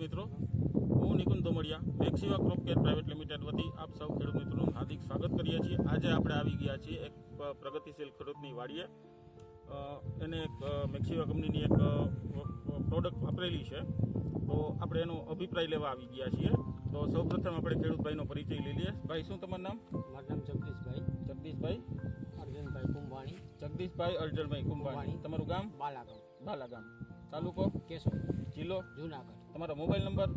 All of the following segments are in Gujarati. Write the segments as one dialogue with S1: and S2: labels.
S1: મિત્રો. હું Nikunj Domadiya Maxiva crop care private limited વતી આપ સૌ ખેડૂત મિત્રોનું હાર્દિક સ્વાગત કરીએ છીએ. આજે આપણે આવી ગયા છીએ એક પ્રગતિશીલ ખેડૂતની વાડીએ. એને એક મેક્સિવા કંપનીની એક પ્રોડક્ટ વાપરેલી છે. તો આપણે એનો અભિપ્રાય લેવા આવી ગયા છીએ. તો સૌપ્રથમ આપણે ખેડૂતભાઈનો પરિચય લઈ લઈએ. ભાઈ શું તમારું નામ?
S2: મારું નામ જગદીશભાઈ.
S1: જગદીશભાઈ?
S2: અર્જનભાઈ કુંભાણી.
S1: જગદીશભાઈ અર્જનભાઈ કુંભાણી. તમારું ગામ?
S2: બાલાગામ.
S1: બાલા ગામ તાલુકો?
S2: કેશોદ.
S1: જિલ્લો?
S2: જુનાગઢ.
S1: તમારો મોબાઈલ નંબર?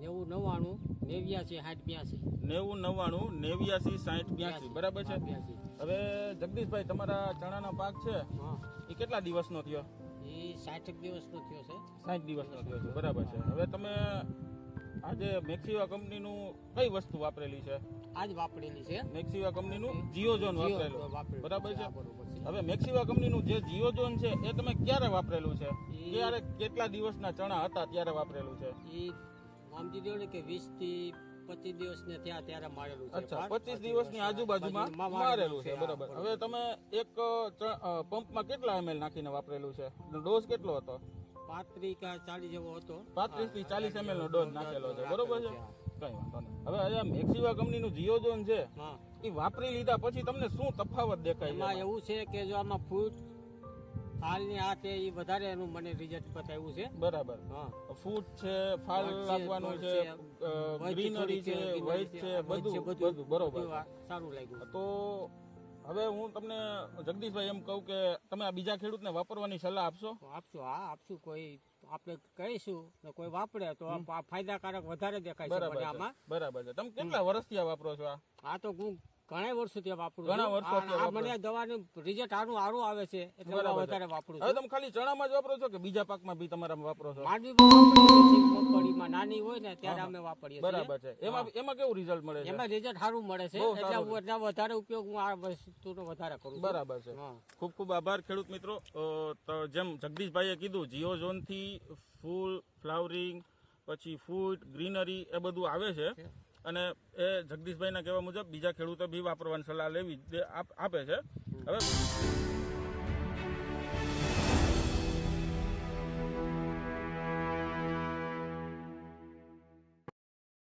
S2: નેવું નવ્વાણું નેવ્યાસી સાઠ બ્યાસી.
S1: નેવું નવ્વાણું નેવ્યાસી સાઠ બ્યાસી. બરાબર છે? હવે જગદીશભાઈ તમારા ચણાનો પાક છે? એ કેટલા દિવસનો થયો?
S2: એ સાઠ દિવસનો થયો છે.
S1: સાઠ દિવસનો થયો છે. બરાબર છે. હવે તમે આજે મેક્સિવા કંપનીનું કઈ વસ્તુ વાપરેલી છે?
S2: આજ વાપરેલી છે.
S1: મેક્સિવા કંપનીનું જીઓઝોન
S2: જીઓ
S1: વાપરેલું.
S2: વાપરેલું.
S1: બરોબર છે. હવે મેક્સિવા કંપનીનું જે જીઓજોન છે એ તમે ક્યારે વાપરેલું છે? ક્યારે કેટલા દિવસના ચણા હતા ત્યારે વાપરેલું છે?
S2: એ સમજી દો ને કે વીસથી પચીસ દિવસ ને ત્યાં ત્યારે મારેલું છે.
S1: અચ્છા. પચીસ દિવસની આજુબાજુમાં મારેલું છે બરાબર. હવે તમે એક પંપમાં કેટલા એમએલ નાખીને વાપરેલું છે? ડોઝ કેટલો હતો?
S2: પાંત્રીસ કે ચાલીસ જેવો હતો.
S1: પાંત્રીસથી ચાલીસ એમએલ નો ડોઝ નાખેલો છે બરોબર છે. કઈ વાંધો નહીં. હવે આ મેક્સિવા કંપનીનું જીઓઝોન છે
S2: હા.
S1: એ વાપરી લીધા પછી તમને શું તફાવત દેખાય
S2: એમાં? એવું છે કે જો આમાં ફૂટ ફાલની આ તે એ વધારે એનું મને રિઝલ્ટ બતાવ્યું છે.
S1: બરાબર.
S2: હા.
S1: ફૂટ છે ફાલ
S2: ફળ છે,
S1: ગ્રીનરી છે વાઇટ
S2: છે,
S1: બધું બધું બરોબર.
S2: સારું લાગ્યું.
S1: તો હવે હું તમને જગદીશભાઈ એમ કહું કે તમે આ બીજા ખેડૂતને વાપરવાની સલાહ આપશો?
S2: આપશો હા આપશું. કોઈ આપણે કહીશું ને કોઈ વાપરે તો ફાયદાકારક વધારે દેખાય છે. આમાં.
S1: બરાબર છે. તમે કેટલા વર્ષથી આ વાપરો છો આ?
S2: આ તો હું ઘણા વર્ષોથી વાપરું
S1: ઘણા વાપરો.
S2: મને દવાનું રિઝલ્ટ સારું સારું આવે છે એટલે. વધારે વાપરું
S1: હવે તમે ખાલી ચણામાં જ વાપરો છો કે બીજા પાકમાં બી તમારા વાપરો છો?
S2: મગફળીમાં નાની હોય ને ત્યારે અમે વાપરીએ
S1: બરાબર છે. એમાં એમાં કેવું રિઝલ્ટ મળે છે?
S2: એમાં રિઝલ્ટ સારું મળે છે. એટલે હું વધારે ઉપયોગ હું આ વસ્તુનો વધારે કરું
S1: બરાબર છે. ખૂબ ખૂબ આભાર ખેડૂત મિત્રો. જેમ જગદીશભાઈએ કીધું જીઓ ઝોનથી ફૂલ ફ્લાવરિંગ પછી ફૂડ ગ્રીનરી એ બધું આવે છે. અને એ જગદીશભાઈના કહેવા મુજબ બીજા ખેડૂતો બી વાપરવાની સલાહ લેવી આપે છે. હવે